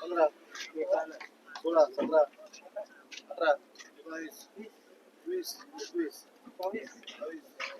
पंधरा सोळा सतरा अठरा एकोणावीस वीस एकवीस बावीस बावीस बावीस रुपये किती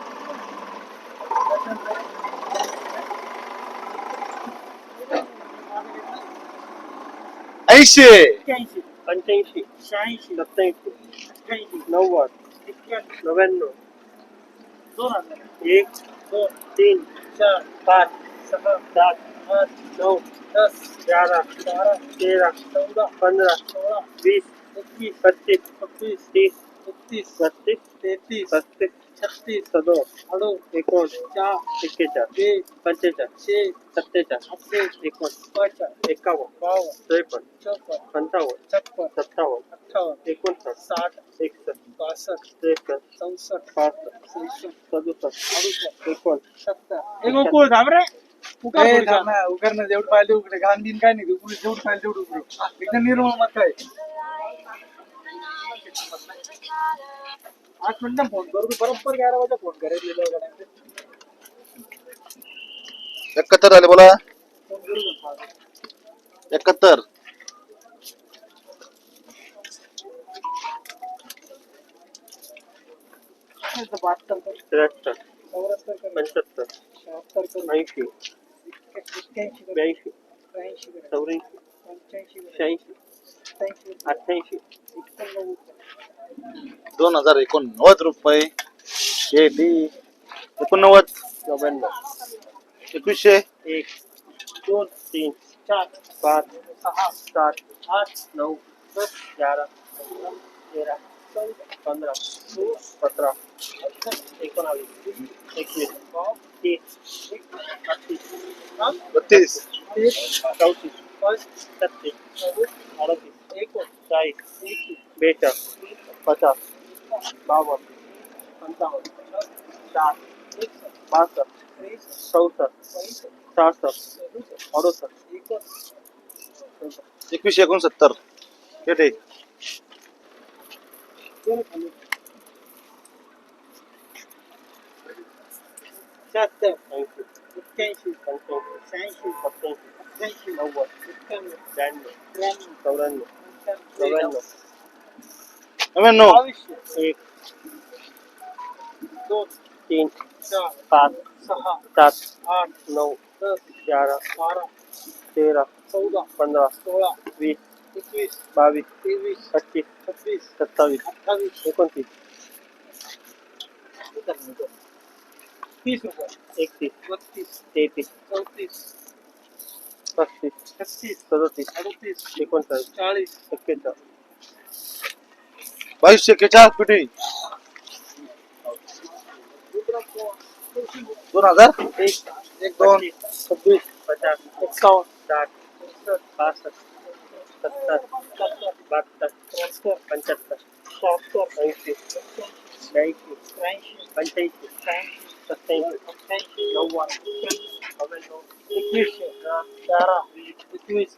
ऐंशी पंच्याऐंशी. शहाऐंशी सत्याऐंशी अठ्ठ्याऐंशी. नव्वद. एक्क्याण्णव नव्याण्णव. दोन हजार. एक दोन तीन चार पाच सहा सात आठ नऊ दस ग्यारह बारा तेरह चौदा पंधरा सोळा वीस एकवीस पच्चीस छब्बीस तीस एकतीस बत्तीस तेहतीस पस्तीस छत्तीस सदोस अडो एकोण चार एक्केचाळ बे पंचेचाळ शे सत्तेचाळ अठ्ठे एकोण पचास एकावन्न बावन्न त्रेपन्न चौपन्न पंचावन्न छप्पन सत्तावन्न अठ्ठावन्न एकोणसाठ साठ एकसष्ट बासष्ट त्रेसष्ट चौसष्ट पासष्ट सदुसष्ट सदुसष्ट अडुसष्ट एकोण सत्तर एक गोकुळ थांब रे। उकार ना उकार ना जेवढं पाहिजे उकडे घाण बिन काय नाही उकडे जेवढं पाहिजे तेवढं उकडे एकदम निर्मळ मत काय आठ मिनिटं फ़ोन करू तू बरोबर ग्यारा वाजता फ़ोन करायला एकाहत्तर आले बोला? एकाहत्तर बहात्तर कर, त्र्याहत्तर पंच्याहत्तर ऐंशी ब्याऐंशी चौऱ्याऐंशी शहाऐंशी अठ्ठ्याऐंशी. दोन हज़ार एकोणनव्वद रुपये. केटी एकोणनव्वद. नव्याण्णव एकवीसशे. एक दोन तीन चार पाच सहा सात आठ नऊ दस ग्यारा बारा तेरा चौदा पंधरा सोळा सतरा एकोणावीस एकवीस तीस बत्तीस बत्तीस. तीस चौतीस पंचवीस छत्तीस अडतीस एकोण चाळीस एकवीस बेचाळीस पचास बावन पंचावन साठ एकवीसशे एकोणसत्तर. शहात्तर एक्क्याऐंशी शहाऐंशी नव्वद एक्क्याण्णव ब्याण्णव त्र्याण्णव चौऱ्याण्णव नव्याण्णव नव्याण्णव बावीसशे एक दोन तीन चार पाच सात आठ नऊ दस ग्यारा बारा तेरा चौदा पंधरा सोळा वीस एकवीस बावीस तेवीस पच्चीस छब्बीस सत्तावीस अठ्ठावीस एकोणतीस तीस रुपये एकतीस बत्तीस तेहतीस चौतीस पस्तीस छत्तीस सदतीस अडतीस एकोणचाळीस चाळीस एक्केचाळीस बावीसशे एक्केचाळीस पेटी दोन हज़ार एक एक दोन छब्बीस पचास एक्कावन्न साठ पासष्ट सत्तर बहात्तर पंच्याहत्तर शहात्तर ऐंशी ब्याऐंशी त्र्याऐंशी पंच्याऐंशी शहाऐंशी सत्याऐंशी अठ्ठ्याऐंशी नव्वद एकवीसशे तेरा एकवीस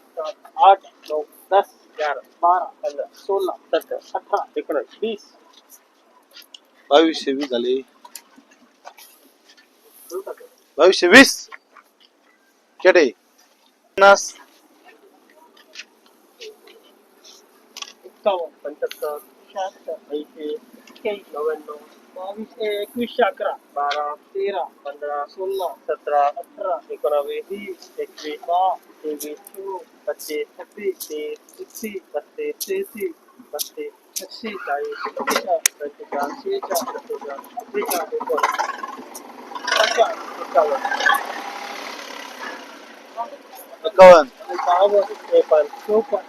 नऊ दस ग्यारह बारा पंधरा सोळा सतरा अठरा एकोणीस वीस बावीसशे वीस झाले. बावीसशे वीस? केटे पन्नास. एक्कावन्न पंच्याहत्तर शहात्तर ऐंशी नव्याण्णव. बावीस एकवीसशे अकरा बारा तेरा पंधरा सोळा सतरा अठरा एकोणावीस वीस एकवीस दहा तेवीस चोवीस पच्चीस छत्तीस तीस एकतीस बत्तीस तेहतीस बत्तीस चाळीस पंचेचाळीस पंचेचाळीस शेहेचाळीस सत्तेचाळीस अठ्ठेचाळीस एकोणपन्नास एकावन्न. एकावन्न. बावन्न त्रेपन्न छप्पन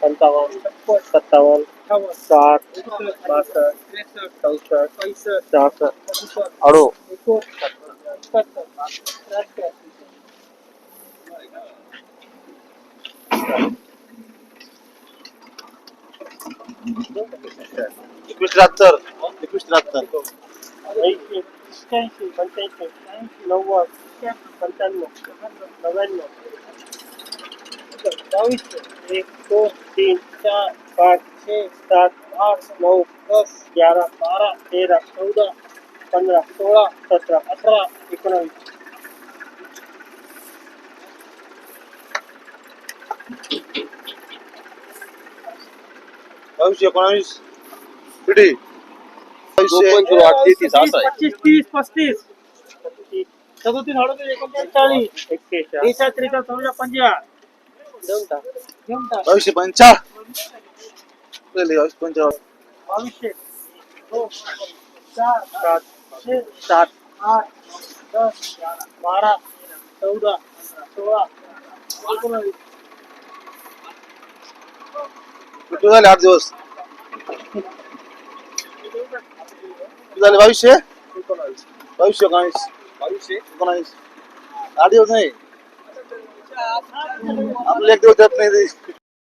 अठ्ठावन्न साठ पैसष्ट सहासष्ट सदुसष्ट अडो एकवीस एक दोन तीन चार पाच छे सात आठ नऊ दस ग्यारह बारा तेरा चौदा पंधरा सोळा सतरा अठरा एकोणावीस. बावीसशे एकोणावीस. किती? बावीसशे पच्चीस तीस पस्तीस. सदोतीस अडतीस एकोणचाळीस. चाळीस एक्केचाळीस. बेचाळीस त्रेचाळीस चौदा पंजा देऊन टाक. देऊन टाक. बावीसशे पंचाळ पहिले बावीस पंचावन्न बावीसशे दोन चार सात छे सात आठ दस बारा चौदा सोळा एकोणावीस किती झाले आठ दिवस किती झाले बावीसशे एकोणावीस बावीसशे एकोणावीस बावीसशे एकोणावीस आठ दिवस नाही आपले एक दिवस जात नाही ते